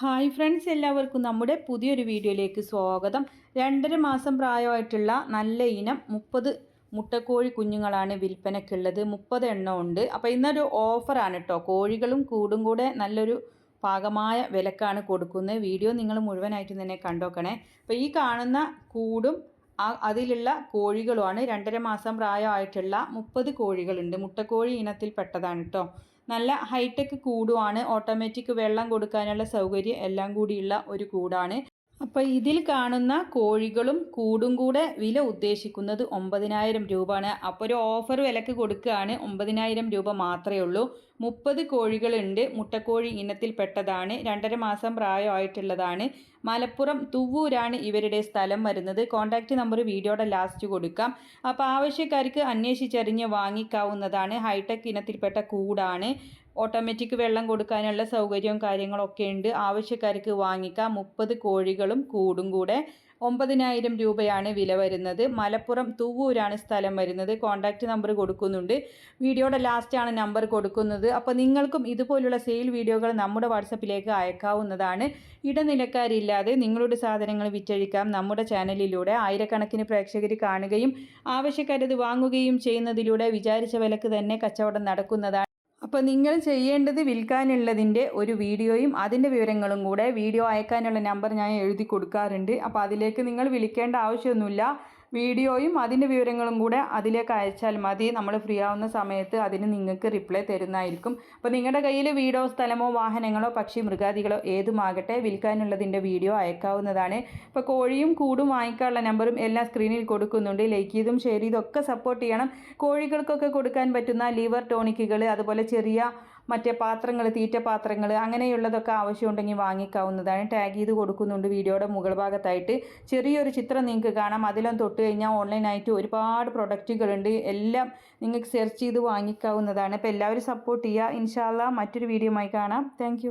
Hi friends എല്ലാവർക്കും നമ്മുടെ പുതിയൊരു വീഡിയോയിലേക്ക് സ്വാഗതം. രണ്ടര മാസം പ്രായമായിട്ടുള്ള നല്ല ഇനം മുപ്പത് മുട്ടക്കോഴി കുഞ്ഞുങ്ങളാണ് വിൽപ്പനയ്ക്കുള്ളത് മുപ്പത് എണ്ണം ഉണ്ട്. അപ്പോൾ ഇന്നൊരു ഓഫറാണ് കേട്ടോ കോഴികളും കൂടും കൂടെ നല്ലൊരു പാകമായ വിലക്കാണ് കൊടുക്കുന്നത്. വീഡിയോ നിങ്ങൾ മുഴുവനായിട്ട് തന്നെ കണ്ടോക്കണേ. അപ്പോൾ ഈ കാണുന്ന കൂടും അതിലുള്ള കോഴികളുമാണ് രണ്ടര മാസം പ്രായമായിട്ടുള്ള മുപ്പത് കോഴികളുണ്ട്. മുട്ടക്കോഴി ഇനത്തിൽപ്പെട്ടതാണ് കേട്ടോ നല്ല ഹൈടെക് കൂടുമാണ് ഓട്ടോമാറ്റിക് വെള്ളം കൊടുക്കാനുള്ള സൗകര്യം എല്ലാം കൂടിയുള്ള ഒരു കൂടാണ്. അപ്പോൾ ഇതിൽ കാണുന്ന കോഴികളും കൂടും കൂടെ വില ഉദ്ദേശിക്കുന്നത് ഒമ്പതിനായിരം രൂപയാണ്. അപ്പോൾ ഒരു ഓഫർ വിലക്ക് കൊടുക്കുകയാണ് ഒമ്പതിനായിരം രൂപ മാത്രമേ ഉള്ളൂ. മുപ്പത് കോഴികളുണ്ട്. മുട്ടക്കോഴി ഇനത്തിൽപ്പെട്ടതാണ്. രണ്ടര മാസം പ്രായമായിട്ടുള്ളതാണ്. മലപ്പുറം തുവ്വൂരാണ് ഇവരുടെ സ്ഥലം വരുന്നത്. കോൺടാക്റ്റ് നമ്പർ വീഡിയോയുടെ ലാസ്റ്റ് കൊടുക്കാം. അപ്പോൾ ആവശ്യക്കാർക്ക് അന്വേഷിച്ചറിഞ്ഞ് വാങ്ങിക്കാവുന്നതാണ്. ഹൈടെക് ഇനത്തിൽപ്പെട്ട കൂടാണ്. ഓട്ടോമാറ്റിക് വെള്ളം കൊടുക്കാനുള്ള സൗകര്യവും കാര്യങ്ങളൊക്കെ ഉണ്ട്. ആവശ്യക്കാർക്ക് വാങ്ങിക്കാം. മുപ്പത് കോഴികളും കൂടും കൂടെ. ഒമ്പതിനായിരം രൂപയാണ് വില വരുന്നത്. മലപ്പുറം തൂവൂരാണ് സ്ഥലം വരുന്നത്. കോൺടാക്റ്റ് നമ്പർ കൊടുക്കുന്നുണ്ട്. വീഡിയോയുടെ ലാസ്റ്റാണ് നമ്പർ കൊടുക്കുന്നത്. അപ്പോൾ നിങ്ങൾക്കും ഇതുപോലുള്ള സെയിൽ വീഡിയോകൾ നമ്മുടെ വാട്സപ്പിലേക്ക് അയക്കാവുന്നതാണ്. ഇടനിലക്കാരില്ലാതെ നിങ്ങളുടെ സാധനങ്ങൾ വിറ്റഴിക്കാം നമ്മുടെ ചാനലിലൂടെ. ആയിരക്കണക്കിന് പ്രേക്ഷകർ കാണുകയും ആവശ്യക്കാരത് വാങ്ങുകയും ചെയ്യുന്നതിലൂടെ വിചാരിച്ച വിലക്ക് തന്നെ കച്ചവടം നടക്കുന്നതാണ്. അപ്പോൾ നിങ്ങൾ ചെയ്യേണ്ടത് വിൽക്കാനുള്ളതിന്റെ ഒരു വീഡിയോയും അതിന്റെ വിവരങ്ങളും കൂടെ വീഡിയോ അയക്കാനുള്ള നമ്പർ ഞാൻ എഴുതി കൊടുക്കാറുണ്ട്. അപ്പോൾ അതിലേക്ക് നിങ്ങൾ വിളിക്കേണ്ട ആവശ്യമൊന്നുമില്ല. വീഡിയോയും അതിന്റെ വിവരങ്ങളും കൂടെ അതിലേക്ക് അയച്ചാൽ മതി. നമ്മൾ ഫ്രീ ആവുന്ന സമയത്ത് അതിന് നിങ്ങൾക്ക് റിപ്ലൈ തരുന്നതായിരിക്കും. അപ്പോൾ നിങ്ങളുടെ കയ്യിൽ വീടോ സ്ഥലമോ വാഹനങ്ങളോ പക്ഷി മൃഗാദികളോ ഏതുമാകട്ടെ വിൽക്കാനുള്ളതിന്റെ വീഡിയോ അയക്കാവുന്നതാണ്. ഇപ്പോൾ കോഴിയും കൂടും വാങ്ങിക്കാനുള്ള നമ്പറും എല്ലാം സ്ക്രീനിൽ കൊടുക്കുന്നുണ്ട്. ലൈക്ക് ചെയ്തും ഷെയർ ചെയ്തും ഒക്കെ സപ്പോർട്ട് ചെയ്യണം. കോഴികൾക്കൊക്കെ കൊടുക്കാൻ പറ്റുന്ന ലിവർ ടോണിക്കുകൾ അതുപോലെ ചെറിയ മറ്റേ പാത്രങ്ങൾ തീറ്റ പാത്രങ്ങൾ അങ്ങനെയുള്ളതൊക്കെ ആവശ്യമുണ്ടെങ്കിൽ വാങ്ങിക്കാവുന്നതാണ്. ടാഗ് ചെയ്ത് കൊടുക്കുന്നുണ്ട് വീഡിയോയുടെ മുകൾ ഭാഗത്തായിട്ട്. ചെറിയൊരു ചിത്രം നിങ്ങൾക്ക് കാണാം. അതിലും തൊട്ട് കഴിഞ്ഞാൽ ഓൺലൈനായിട്ട് ഒരുപാട് പ്രൊഡക്റ്റുകളുണ്ട് എല്ലാം നിങ്ങൾക്ക് സെർച്ച് ചെയ്ത് വാങ്ങിക്കാവുന്നതാണ്. അപ്പോൾ എല്ലാവരും സപ്പോർട്ട് ചെയ്യുക. ഇൻഷാല്ല മറ്റൊരു വീഡിയോയുമായി കാണാം. താങ്ക്